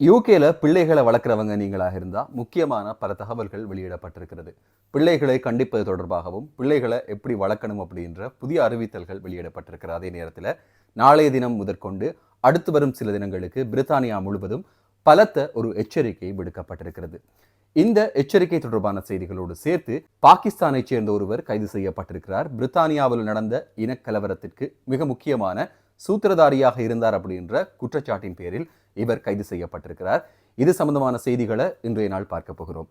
யூகேல பிள்ளைகளை வளர்க்குறவங்க நீங்களாக இருந்தால் முக்கியமான பல தகவல்கள் வெளியிடப்பட்டிருக்கிறது. பிள்ளைகளை கண்டிப்பது தொடர்பாகவும் பிள்ளைகளை எப்படி வளர்க்கணும் அப்படின்ற புதிய அறிவித்தல்கள் வெளியிடப்பட்டிருக்கிற அதே நேரத்தில் நாளைய தினம் முதற்கொண்டு அடுத்து வரும் சில தினங்களுக்கு பிரித்தானியா முழுவதும் பலத்த ஒரு எச்சரிக்கை விடுக்கப்பட்டிருக்கிறது. இந்த எச்சரிக்கை தொடர்பான செய்திகளோடு சேர்த்து பாகிஸ்தானைச் சேர்ந்த ஒருவர் கைது செய்யப்பட்டிருக்கிறார். பிரித்தானியாவில் நடந்த இனக்கலவரத்திற்கு மிக முக்கியமான சூத்திரதாரியாக இருந்தார் அப்படின்ற குற்றச்சாட்டின் பேரில் இவர் கைது செய்யப்பட்டிருக்கிறார். இது சம்பந்தமான செய்திகளை இன்றைய நாள் பார்க்க போகிறோம்.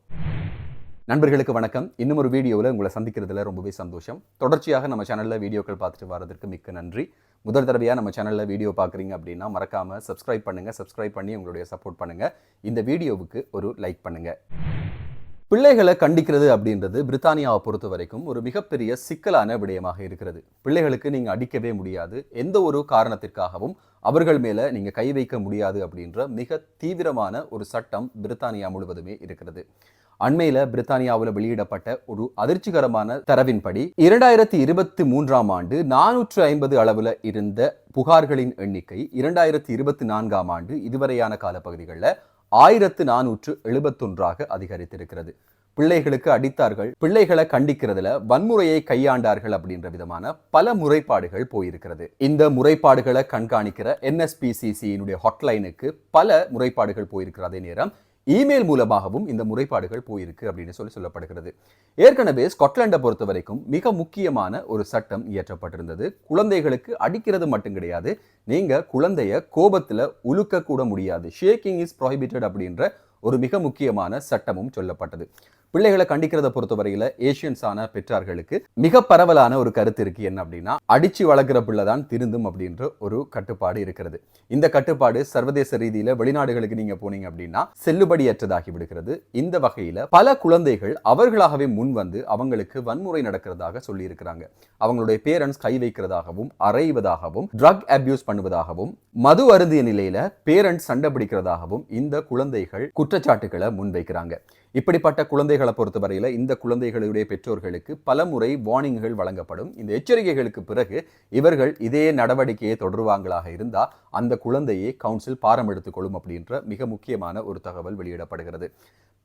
நண்பர்களுக்கு வணக்கம். இன்னும் ஒரு வீடியோவில் உங்களை சந்திக்கிறதுல ரொம்பவே சந்தோஷம். தொடர்ச்சியாக நம்ம சேனலில் வீடியோக்கள் பார்த்துட்டு வரதுக்கு மிக்க நன்றி. முதல் தடவையாக நம்ம சேனலில் வீடியோ பார்க்குறீங்க அப்படின்னா மறக்காமல் சப்ஸ்கிரைப் பண்ணுங்கள் சப்ஸ்கிரைப் பண்ணி உங்களுடைய சப்போர்ட் பண்ணுங்கள் இந்த வீடியோவுக்கு ஒரு லைக் பண்ணுங்கள் பிள்ளைகளை கண்டிக்கிறது அப்படின்றது பிரித்தானியாவை பொறுத்த வரைக்கும் ஒரு மிகப்பெரிய சிக்கலான விடயமாக இருக்கிறது. பிள்ளைகளுக்கு நீங்கள் அடிக்கவே முடியாது. எந்த ஒரு காரணத்திற்காகவும் அவர்கள் மேலே நீங்கள் கை வைக்க முடியாது அப்படின்ற மிக தீவிரமான ஒரு சட்டம் பிரித்தானியா முழுவதுமே இருக்கிறது. அண்மையில் பிரித்தானியாவில் வெளியிடப்பட்ட ஒரு அதிர்ச்சிகரமான தரவின்படி இரண்டாயிரத்தி இருபத்தி மூன்றாம் ஆண்டு நானூற்று ஐம்பது அளவில் இருந்த புகார்களின் எண்ணிக்கை இரண்டாயிரத்தி இருபத்தி நான்காம் ஆண்டு இதுவரையான காலப்பகுதிகளில் ஆயிரத்து நானூற்று எழுபத்தொன்றாக அதிகரித்திருக்கிறது. பிள்ளைகளுக்கு அடித்தார்கள். பிள்ளைகளை கண்டிக்கிறதுல வன்முறையை கையாண்டார்கள் அப்படின்ற விதமான பல முறைப்பாடுகள் போயிருக்கிறது. இந்த முறைப்பாடுகளை கண்காணிக்கிற என்எஸ்பிசிசியினுடைய ஹாட்லைனுக்கு பல முறைப்பாடுகள் போயிருக்கிற அதே நேரம் இமெயில் மூலமாகவும் இந்த முறைப்பாடுகள் போயிருக்கு அப்படின்னு சொல்லி சொல்லப்படுகிறது. ஏற்கனவே ஸ்காட்லாண்டை பொறுத்த வரைக்கும் மிக முக்கியமான ஒரு சட்டம் இயற்றப்பட்டிருந்தது. குழந்தைகளுக்கு அடிக்கிறது மட்டும் கிடையாது. நீங்க குழந்தைய கோபத்தில் உலுக்க கூட முடியாது. ஷேக்கிங் இஸ் ப்ராஹிபிட்டட் அப்படின்ற ஒரு மிக முக்கியமான சட்டமும் சொல்லப்பட்டது. பிள்ளைகளை கண்டிக்கிறத பொறுத்தவரையில ஏஷியன்ஸான பெற்றார்களுக்கு மிக பரவலான ஒரு கருத்து இருக்கு. என்ன அப்படின்னா அடிச்சு வளர்க்குற பிள்ளை தான் திருந்தும் அப்படின்ற ஒரு கட்டுப்பாடு இருக்கிறது. இந்த கட்டுப்பாடு சர்வதேச ரீதியில வெளிநாடுகளுக்கு நீங்க போனீங்க அப்படின்னா செல்லுபடியற்றதாகி விடுகிறது. இந்த வகையில பல குழந்தைகள் அவர்களாகவே முன் வந்து அவங்களுக்கு வன்முறை நடக்கிறதாக சொல்லி இருக்கிறாங்க அவங்களுடைய பேரண்ட்ஸ் கை வைக்கிறதாகவும் அறைவதாகவும் ட்ரக் அபியூஸ் பண்ணுவதாகவும் மது அருந்திய நிலையில பேரண்ட்ஸ் சண்டை பிடிக்கிறதாகவும் இந்த குழந்தைகள் குற்றச்சாட்டுகளை முன்வைக்கிறாங்க. இப்படிப்பட்ட குழந்தைகள் பொறுத்தவரையில் இந்த குழந்தைகளுடைய பெற்றோர்களுக்கு பல முறை வார்னிங்குகள் வழங்கப்படும். இந்த எச்சரிக்கைகளுக்கு பிறகு இவர்கள் இதே நடவடிக்கையை தொடருவாங்களாக இருந்தால் அந்த குழந்தையை கவுன்சில் பாரம் எடுத்துக்கொள்ளும் அப்படின்ற மிக முக்கியமான ஒரு தகவல் வெளியிடப்படுகிறது.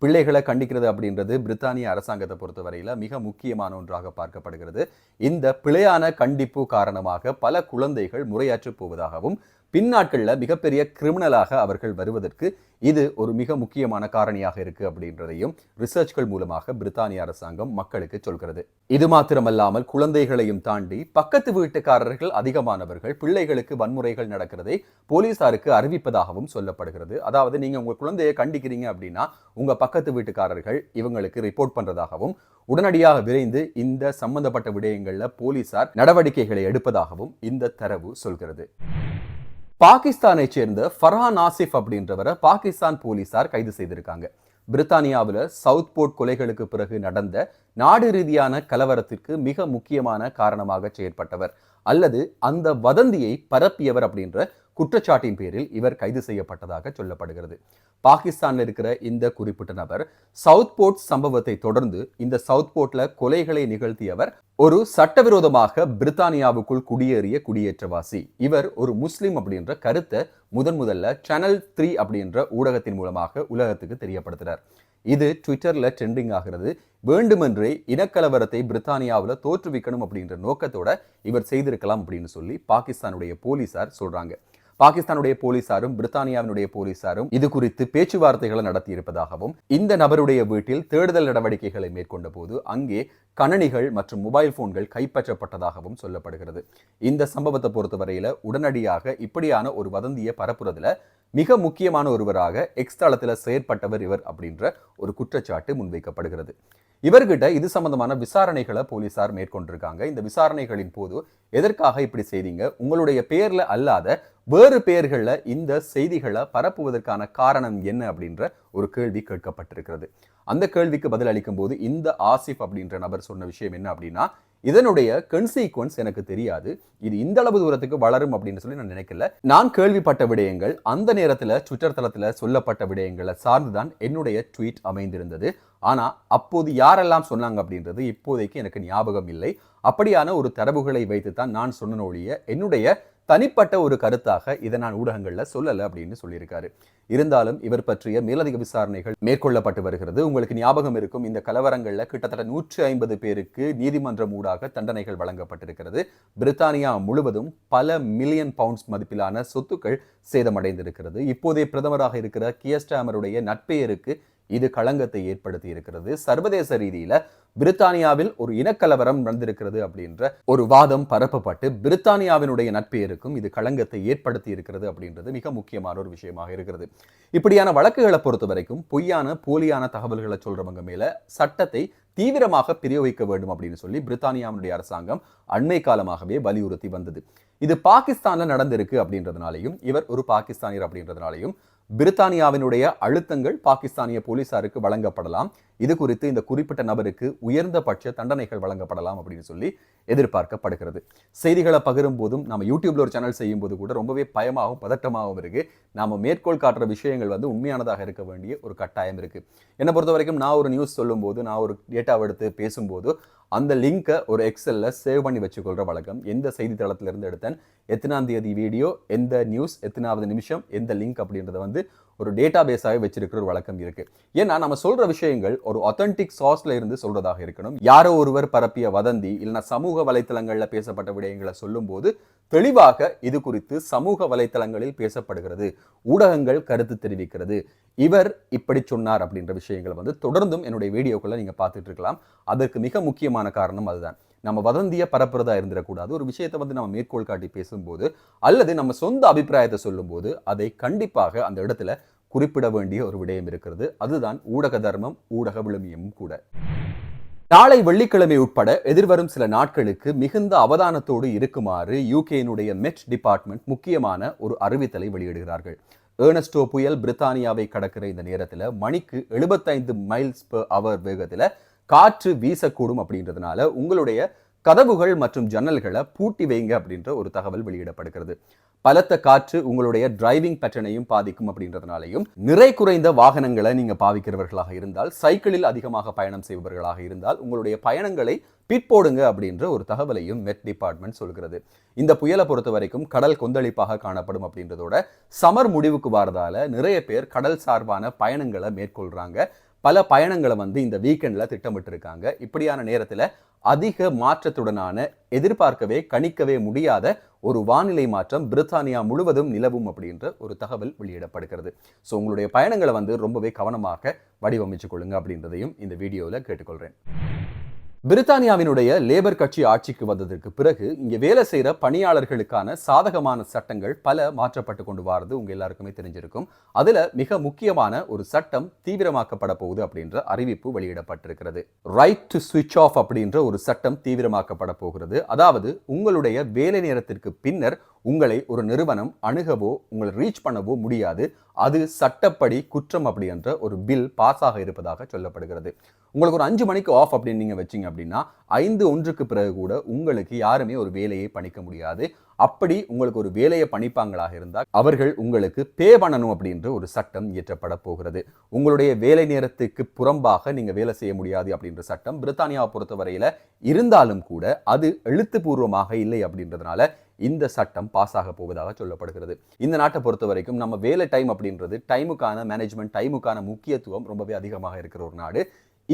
பிள்ளைகளை கண்டிக்கிறது அப்படின்றது பிரித்தானிய அரசாங்கத்தை பொறுத்தவரையில் மிக முக்கியமான ஒன்றாக பார்க்கப்படுகிறது. இந்த பிழையான கண்டிப்பு காரணமாக பல குழந்தைகள் முறையாற்று போவதாகவும் பின்னாட்களில் மிகப்பெரிய கிரிமினலாக அவர்கள் வருவதற்கு இது ஒரு மிக முக்கியமான காரணியாக இருக்கு அப்படின்றதையும் ரிசர்ச்கள் மூலமாக பிரித்தானிய அரசாங்கம் மக்களுக்கு சொல்கிறது. இது மாத்திரமல்லாமல் குழந்தைகளையும் தாண்டி பக்கத்து வீட்டுக்காரர்கள் அதிகமானவர்கள் பிள்ளைகளுக்கு வன்முறைகள் நடக்கிறதை போலீசாருக்கு அறிவிப்பதாகவும் சொல்லப்படுகிறது. அதாவது நீங்க உங்க குழந்தையை கண்டிக்கிறீங்க அப்படின்னா உங்க பக்கத்து வீட்டுக்காரர்கள் இவங்களுக்கு ரிப்போர்ட் பண்றதாகவும் உடனடியாக விரைந்து இந்த சம்பந்தப்பட்ட விடயங்களில் போலீசார் நடவடிக்கைகளை எடுப்பதாகவும் இந்த தரவு சொல்கிறது. பாகிஸ்தானை சேர்ந்த ஃபர்ஹான் ஆசிஃப் அப்படின்றவரை பாகிஸ்தான் போலீசார் கைது செய்திருக்காங்க. பிரித்தானியாவில் சவுத் போர்ட் கொலைகளுக்கு பிறகு நடந்த நாடு ரீதியான கலவரத்திற்கு மிக முக்கியமான காரணமாக செயற்பட்டவர் அல்லது அந்த வதந்தியை பரப்பியவர் அப்படின்ற குற்றச்சாட்டின் பேரில் இவர் கைது செய்யப்பட்டதாக சொல்லப்படுகிறது. பாகிஸ்தானில் இருக்கிற இந்த குறிப்பிட்ட நபர் சவுத் போர்ட் சம்பவத்தை தொடர்ந்து இந்த சவுத் போர்ட்ல கொலைகளை நிகழ்த்தியவர் ஒரு சட்டவிரோதமாக பிரித்தானியாவுக்குள் குடியேறிய குடியேற்றவாசி. இவர் ஒரு முஸ்லிம் அப்படின்ற கருத்தை முதன் முதல்ல சேனல் த்ரீ அப்படின்ற ஊடகத்தின் மூலமாக உலகத்துக்கு தெரியப்படுத்துறார். இது ட்விட்டர்ல ட்ரெண்டிங் ஆகிறது. வேண்டுமென்றே இனக்கலவரத்தை பிரித்தானியாவில் தோற்றுவிக்கணும் அப்படின்ற நோக்கத்தோட இவர் செய்திருக்கலாம் அப்படின்னு சொல்லி பாகிஸ்தானுடைய போலீசார் சொல்றாங்க. பாகிஸ்தானுடைய போலீசாரும் பிரித்தானியாவினுடைய போலீசாரும் இது குறித்து பேச்சுவார்த்தைகளை நடத்தியிருப்பதாகவும் இந்த நபருடைய வீட்டில் தேடுதல் நடவடிக்கைகளை மேற்கொண்ட போது அங்கே கணனிகள் மற்றும் மொபைல் போன்கள் கைப்பற்றப்பட்டதாகவும் சொல்லப்படுகிறது. இந்த சம்பவத்தை பொறுத்தவரையில உடனடியாக இப்படியான ஒரு வதந்தியை பரப்புறதுல மிக முக்கியமான ஒருவராக எக்ஸ் தளத்தில் செயற்பட்டவர் இவர் அப்படின்ற ஒரு குற்றச்சாட்டு முன்வைக்கப்படுகிறது. இவர்கிட்ட இது சம்பந்தமான விசாரணைகளை போலீசார் மேற்கொண்டிருக்காங்க. இந்த விசாரணைகளின் போது எதற்காக இப்படி செய்தீங்க? உங்களுடைய பெயர்ல அல்லாத வேறு பெயர்களில் இந்த செய்திகளை பரப்புவதற்கான காரணம் என்ன அப்படின்ற ஒரு கேள்வி கேட்கப்பட்டிருக்கிறது. அந்த கேள்விக்கு பதில் அளிக்கும் போது இந்த ஆசிப் அப்படின்ற நபர் சொன்ன விஷயம் என்ன அப்படின்னா இதனுடைய கன்சீக்வன்ஸ் எனக்கு தெரியாது. இது இந்த அளவு தூரத்துக்கு வளரும் அப்படின்னு சொல்லி நான் நினைக்கல. நான் கேள்விப்பட்ட விடயங்கள் அந்த நேரத்தில் ட்விட்டர் தளத்தில் சொல்லப்பட்ட விடயங்களை சார்ந்துதான் என்னுடைய ட்வீட் அமைந்திருந்தது. ஆனால் அப்போது யாரெல்லாம் சொன்னாங்க அப்படின்றது இப்போதைக்கு எனக்கு ஞாபகம் இல்லை. அப்படியான ஒரு தரவுகளை வைத்து தான் நான் சொன்ன ஒழிய என்னுடைய தனிப்பட்ட ஒரு கருத்தாக இதை நான் ஊடகங்கள்ல சொல்லலை அப்படின்னு சொல்லியிருக்காரு. இருந்தாலும் இவர் பற்றிய மேலதிக விசாரணைகள் மேற்கொள்ளப்பட்டு வருகிறது. உங்களுக்கு ஞாபகம் இருக்கும் இந்த கலவரங்களில் கிட்டத்தட்ட நூற்றி ஐம்பது பேருக்கு நீதிமன்றம் ஊடாக தண்டனைகள் வழங்கப்பட்டிருக்கிறது. பிரித்தானியா முழுவதும் பல மில்லியன் பவுண்ட்ஸ் மதிப்பிலான சொத்துக்கள் சேதமடைந்திருக்கிறது. இப்போதே பிரதமராக இருக்கிற கியஸ்டாமருடைய நட்பெயருக்கு இது களங்கத்தை ஏற்படுத்தி இருக்கிறது. சர்வதேச ரீதியில பிரித்தானியாவில் ஒரு இனக்கலவரம் நடந்திருக்கிறது அப்படின்ற ஒரு வாதம் பரப்பப்பட்டு பிரித்தானியாவினுடைய நட்பெயருக்கும் இது களங்கத்தை ஏற்படுத்தி இருக்கிறது அப்படின்றது மிக முக்கியமான ஒரு விஷயமாக இருக்கிறது. இப்படியான வழக்குகளை பொறுத்த வரைக்கும் பொய்யான போலியான தகவல்களை சொல்றவங்க மேல சட்டத்தை தீவிரமாக பிரயோகிக்க வேண்டும் அப்படின்னு சொல்லி பிரித்தானியாவினுடைய அரசாங்கம் அண்மை காலமாகவே வலியுறுத்தி வந்தது. இது பாகிஸ்தான்ல நடந்திருக்கு அப்படின்றதுனாலையும் இவர் ஒரு பாகிஸ்தானியர் அப்படின்றதுனாலையும் பிரித்தானியாவினுடைய அழுத்தங்கள் பாகிஸ்தானிய போலீசாருக்கு வழங்கப்படலாம். இது குறித்து இந்த குறிப்பிட்ட நபருக்கு உயர்ந்தபட்ச தண்டனைகள் வழங்கப்படலாம் அப்படின்னு சொல்லி எதிர்பார்க்கப்படுகிறது. செய்திகளை பகிரும் போதும் நம்ம யூடியூப்ல ஒரு சேனல் செய்யும் போது கூட ரொம்பவே பயமாகவும் பதட்டமாகவும் இருக்கு. நாம மேற்கோள் காட்டுற விஷயங்கள் வந்து உண்மையானதாக இருக்க வேண்டிய ஒரு கட்டாயம் இருக்கு. என்னை பொறுத்த வரைக்கும் நான் ஒரு நியூஸ் சொல்லும் போது நான் ஒரு டேட்டாவை எடுத்து பேசும்போது அந்த லிங்கை ஒரு எக்ஸலில் சேவ் பண்ணி வச்சுக்கொள்கிற வழக்கம். எந்த செய்தித்தளத்திலிருந்து எடுத்தேன் எத்தனாம் தேதி வீடியோ எந்த நியூஸ் எத்தனாவது நிமிஷம் எந்த லிங்க் அப்படின்றத வந்து ஒரு டேட்டா பேஸாகவே வச்சிருக்கிற ஒரு வழக்கம் இருக்கு. ஏன்னா நம்ம சொல்ற விஷயங்கள் ஒரு ஒத்தன்டிக் சார்ஸ்ல இருந்து சொல்றதாக இருக்கணும். யாரோ ஒருவர் பரப்பிய வதந்தி இல்லைன்னா சமூக வலைத்தளங்களில் பேசப்பட்ட விடயங்களை சொல்லும்போது தெளிவாக இது குறித்து சமூக வலைத்தளங்களில் பேசப்படுகிறது. ஊடகங்கள் கருத்து தெரிவிக்கிறது. இவர் இப்படி சொன்னார் அப்படின்ற விஷயங்களை வந்து தொடர்ந்தும் என்னுடைய வீடியோக்களை நீங்க பார்த்துட்டு இருக்கலாம். அதற்கு மிக முக்கியமான காரணம் அதுதான். நம்ம வதந்தியை பரப்புறதா இருந்துடக்கூடாது. ஒரு விஷயத்தை வந்து நம்ம மேற்கோள் காட்டி பேசும்போது அல்லது நம்ம சொந்த அபிப்பிராயத்தை சொல்லும்போது அதை கண்டிப்பாக அந்த இடத்துல குறிப்பிட வேண்டிய ஒரு விடயம் இருக்கிறது. அதுதான் ஊடக தர்மம் ஊடக விழுமியமும் கூட. நாளை வெள்ளிக்கிழமை உட்பட எதிர்வரும் சில நாட்களுக்கு மிகுந்த அவதானத்தோடு இருக்குமாறு யூகேனுடைய மெட் டிபார்ட்மெண்ட் முக்கியமான ஒரு அறிவித்தலை வெளியிடுகிறார்கள். ஏர்னஸ்டோ புயல் பிரித்தானியாவை கடக்கிற இந்த நேரத்தில் மணிக்கு எழுபத்தைந்து மைல்ஸ் பர் அவர் வேகத்தில் காற்று வீசக்கூடும் அப்படின்றதுனால உங்களுடைய கதவுகள் மற்றும் ஜன்னல்களை பூட்டி வைங்க அப்படின்ற ஒரு தகவல் வெளியிடப்படுகிறது. பலத்த காற்று உங்களுடைய டிரைவிங் பேட்டர்னையும் பாதிக்கும் அப்படின்றதுனாலையும் நிறை குறைந்த வாகனங்களை நீங்க பாவிக்கிறவர்களாக இருந்தால் சைக்கிளில் அதிகமாக பயணம் செய்பவர்களாக இருந்தால் உங்களுடைய பயணங்களை பிற்போடுங்க அப்படின்ற ஒரு தகவலையும் மெட் டிபார்ட்மெண்ட் சொல்கிறது. இந்த புயலை பொறுத்த வரைக்கும் கடல் கொந்தளிப்பாக காணப்படும் அப்படின்றதோட சமர் முடிவுக்கு வாரதால நிறைய பேர் கடல் சார்பான பயணங்களை மேற்கொள்றாங்க. பல பயணங்களை வந்து இந்த வீக்கெண்ட்ல திட்டமிட்டிருக்காங்க. இப்படியான நேரத்துல அதிக மாற்றத்துடனான எதிர்பார்க்கவே கணிக்கவே முடியாத ஒரு வானிலை மாற்றம் பிரித்தானியா முழுவதும் நிலவும் அப்படின்ற ஒரு தகவல் வெளியிடப்படுகிறது. ஸோ உங்களுடைய பயணங்களை வந்து ரொம்பவே கவனமாக வடிவமைச்சு கொள்ளுங்க அப்படின்றதையும் இந்த வீடியோவில் கேட்டுக்கொள்கிறேன் பிரித்தானியாவினுடைய லேபர் கட்சி ஆட்சிக்கு வந்ததற்கு பிறகு இங்கே வேலை செய்கிற பணியாளர்களுக்கான சாதகமான சட்டங்கள் பல மாற்றப்பட்டு கொண்டு வாரது உங்கள் எல்லாருக்குமே தெரிஞ்சிருக்கும். அதுல மிக முக்கியமான ஒரு சட்டம் தீவிரமாக்கப்பட போகுது அப்படின்ற அறிவிப்பு வெளியிடப்பட்டிருக்கிறது. ரைட் டு சுவிட்ச் ஆஃப் அப்படின்ற ஒரு சட்டம் தீவிரமாக்கப்பட போகிறது. அதாவது உங்களுடைய வேலை நேரத்திற்கு பின்னர் உங்களை ஒரு நிறுவனம் அணுகவோ உங்களை ரீச் பண்ணவோ முடியாது. அது சட்டப்படி குற்றம் அப்படி என்ற ஒரு பில் பாஸ் ஆக இருப்பதாக சொல்லப்படுகிறது. உங்களுக்கு ஒரு அஞ்சு மணிக்கு ஆஃப் அப்படின்னு நீங்கள் வச்சீங்க அப்படின்னா ஐந்து ஒன்றுக்கு பிறகு கூட உங்களுக்கு யாருமே ஒரு வேலையை பணிக்க முடியாது. அப்படி உங்களுக்கு ஒரு வேலையை பணிப்பாங்களாக இருந்தால் அவர்கள் உங்களுக்கு பே பண்ணணும் அப்படின்ற ஒரு சட்டம் இயற்றப்பட போகிறது. உங்களுடைய வேலை நேரத்துக்கு புறம்பாக நீங்கள் வேலை செய்ய முடியாது அப்படின்ற சட்டம் பிரித்தானியாவை பொறுத்தவரையில் இருந்தாலும் கூட அது எழுத்துப்பூர்வமாக இல்லை அப்படின்றதுனால இந்த சட்டம் பாஸ் ஆக போவதாக சொல்லப்படுகிறது. இந்த நாட்டை பொறுத்த வரைக்கும் நம்ம வேலை டைம் அப்படின்றது டைமுக்கான மேனேஜ்மெண்ட் டைமுக்கான முக்கியத்துவம் ரொம்பவே அதிகமாக இருக்கிற ஒரு நாடு.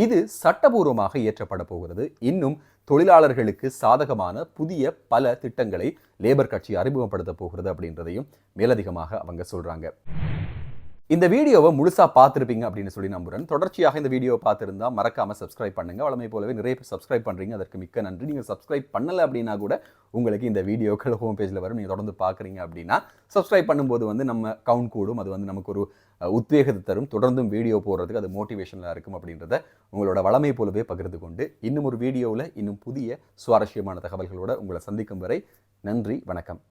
இது சட்டபூர்வமாக இயற்றப்பட போகிறது. இன்னும் தொழிலாளர்களுக்கு சாதகமான புதிய பல திட்டங்களை லேபர் கட்சி அறிமுகப்படுத்த போகிறது அப்படின்றதையும் மேலதிகமாக அவங்க சொல்றாங்க. இந்த வீடியோவை முழுசாக பார்த்துருப்பீங்க அப்படின்னு சொல்லி நம்புகிறேன் தொடர்ச்சியாக இந்த வீடியோவை பார்த்துருந்தா மறக்காமல் சப்ஸ்கிரைப் பண்ணுங்கள் வளமை போலவே நிறைய பேர் சப்ஸ்கிரைப் பண்ணுறீங்க அதற்கு மிக்க நன்றி. நீங்கள் சப்ஸ்கிரைப் பண்ணலை அப்படின்னா கூட உங்களுக்கு இந்த வீடியோக்கள் ஹோம் பேஜில் வரும். நீங்கள் தொடர்ந்து பார்க்குறீங்க அப்படின்னா சப்ஸ்கிரைப் பண்ணும்போது வந்து நம்ம கவுண்ட் கூடும். அது வந்து நமக்கு ஒரு உத்வேகத்தை தரும். தொடர்ந்தும் வீடியோ போடுறதுக்கு அது மோட்டிவேஷனாக இருக்கும் அப்படின்றத உங்களோட வளமை போலவே பகிர்ந்து கொண்டு இன்னும் ஒரு வீடியோவில் இன்னும் புதிய சுவாரஸ்யமான தகவல்களோட உங்களை சந்திக்கும் வரை நன்றி. வணக்கம்.